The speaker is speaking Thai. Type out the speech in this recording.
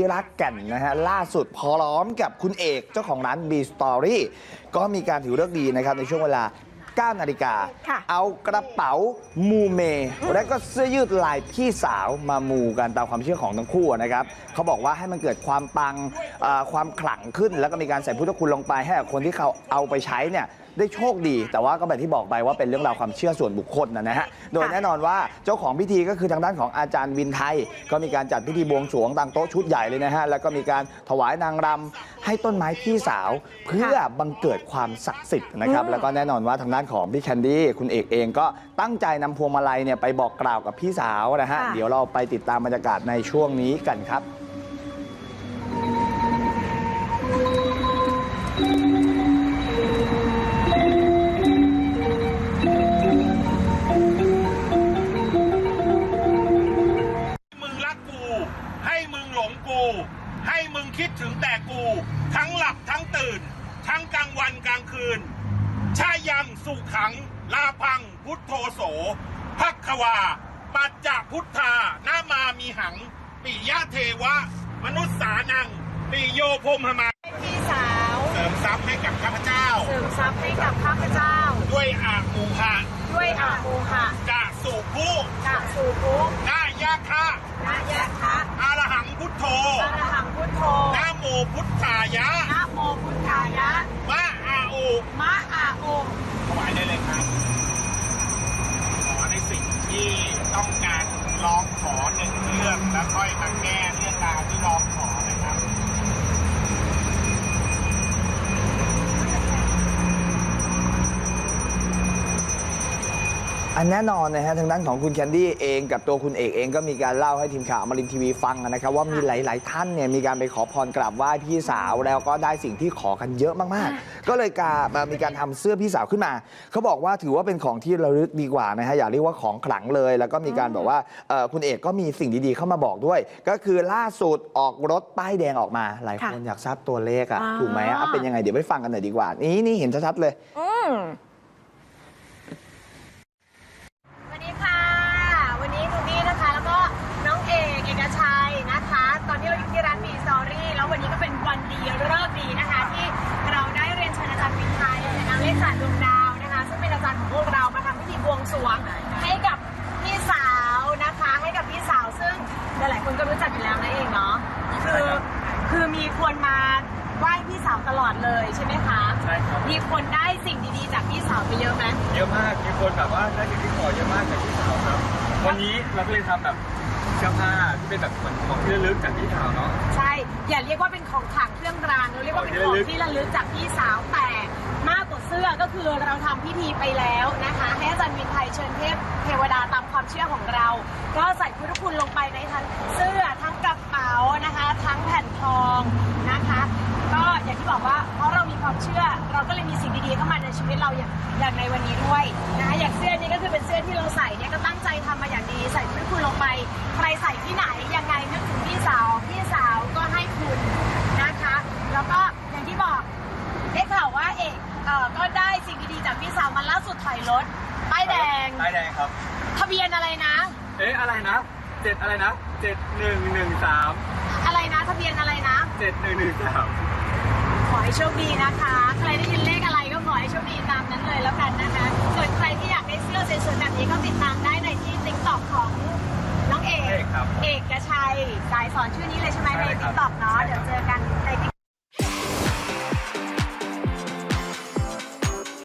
ที่รักแก่นนะฮะล่าสุดพร้อมกับคุณเอกเจ้าของร้าน B Story ก็มีการถือเลิกษ์ดีนะครับในช่วงเวลา 9 นาฬิกาค่ะเอากระเป๋ามูเม และก็เสื้อยืดลายพี่สาวมามูกันตามความเชื่อของทั้งคู่นะครับเขาบอกว่าให้มันเกิดความปังเอ่อความขลังขึ้น แล้วก็มีการใส่พุทธคุณลงไปให้กับคนที่เขาเอาไปใช้เนี่ย ได้โชคดี แต่ว่าก็แบบที่บอกไปว่าเป็นเรื่องราวความเชื่อส่วนบุคคลนะนะฮะโดยแน่นอนว่าเจ้าของพิธีก็คือทางด้านของอาจารย์วินไทย ก็มีการจัดพิธีบวงสรวงตั้งโต๊ะชุดใหญ่เลยนะฮะแล้วก็มีการถวายนางรำให้ต้นไม้พี่สาว เพื่อบังเกิดความศักดิ์สิทธิ์นะครับแล้วก็แน่นอนว่าทางด้านของพี่แคนดี้คุณเอกเองก็ตั้งใจนำพวงมาลัยเนี่ยไปบอกกล่าวกับพี่สาวนะฮะค่ะเดี๋ยวเราไปติดตามบรรยากาศในช่วงนี้กันครับ แต่กูทั้งหลับทั้งตื่น ทั้งกลางวันกลางคืนชายังสุขัง ลาพัง พุทโธโสพักควา ปัจจพุทธานามามีหัง ปิยะเทวะ มนุษย์สานัง ปิโยพรหมมาพี่สาว เสริมทรัพย์ให้กับข้าพเจ้า เสริมทรัพย์ให้กับข้าพเจ้า ด้วยอามูหะด้วยอาโมหะกะสุภู กะสูภุ นายะคะ นายะคะ อารหังพุทโธ อรหังพุทโธ นะโมพุทธายะนะโมพุทธายะมะอาอุมะอาโอมถวายได้เลยครับ อันแน่นอนนะฮะทางด้านของคุณแคนดี้เองกับตัวคุณเอกเองก็มีการเล่าให้ทีมข่าวอมรินทร์ทีวีฟังนะครับว่ามีหลาย ๆ ท่านเนี่ยมีการไปขอพรกราบไหว้พี่สาวแล้วก็ได้สิ่งที่ขอกันเยอะมาก ๆ ก็เลยการมีการทำเสื้อพี่สาวขึ้นมา เขาบอกว่าถือว่าเป็นของที่ระลึกดีกว่านะฮะอย่าเรียกว่าของขลังเลย แล้วก็มีการบอกว่าเอ่อคุณเอกก็มีสิ่งดีๆเข้ามาบอกด้วย ก็คือล่าสุดออกรถป้ายแดงออกมา หลายคนอยากทราบตัวเลขอะอ่าถูกไหมอะเป็นยังไงเดี๋ยวไปฟังกันหน่อยดีกว่า นี่นี่เห็นชัดๆเลย อื มีคนได้สิ่งดีๆจากพี่สาวไปเยอะไหมเยอะมาก มีคนแบบว่าได้สิ่งที่ขอเยอะมากจากพี่สาวครับ วันนี้เราก็เลยทำแบบเสื้อผ้าที่เป็นแบบเหมือนของที่ระลึกจากพี่สาวเนาะ ใช่ อย่าเรียกว่าเป็นของขลังเครื่องรางเราเรียกว่าเป็นของที่ระลึกจากพี่สาวแต่มากกว่าเสื้อก็คือเราทำพิธีไปแล้วนะคะ ให้อาจารย์วินไทยเชิญเทพเทวดาตามความเชื่อของเรา ก็ใส่พุทธคุณลงไปในทั้งเสื้อทั้งกระเป๋านะคะ ทั้งแผ่นทองนะคะ ก็อย่างที่บอกว่าเพราะเรามีความเชื่อเรา ก็เลยมีสิ่งดีๆเข้ามาในชีวิตเราอย่างอย่างในวันนี้ด้วยนะคะอย่างเสื้อนี้ก็คือเป็นเสื้อที่เราใส่เนี่ยก็ตั้งใจทำมาอย่างดีใส่พุทธคุณลงไป ใครใส่ที่ไหนยังไงนึกถึงพี่สาวพี่สาวก็ให้คุณนะคะ แล้วก็อย่างที่บอกได้ข่าวว่าเอกเอ่อก็ได้สิ่งดีๆจากพี่สาวมาล่าสุดถอยรถป้ายแดงได้แดงครับ ทะเบียนอะไรนะ เอ๊ะอะไรนะเจ็ดอะไรนะเจ็ดหนึ่งหนึ่งสามอะไรนะทะเบียนอะไรนะเจ็ดหนึ่งหนึ่งสามข อให้โชคดีนะคะ ใครได้ยินเลขอะไรก็ขอให้โชคดีตามนั้นเลยแล้วกันนะคะ ส่วนใครที่อยากได้เสื้อสวยๆแบบนี้ก็ติดตามได้ในที่ติ๊กต็อกของน้องเอก เอกครับ เอกชัยสายสอนชื่อนี้เลยใช่ไหมในใช่ครัติ๊บกต็อกเนาะใช่เดี๋คยรัวบเจอกัน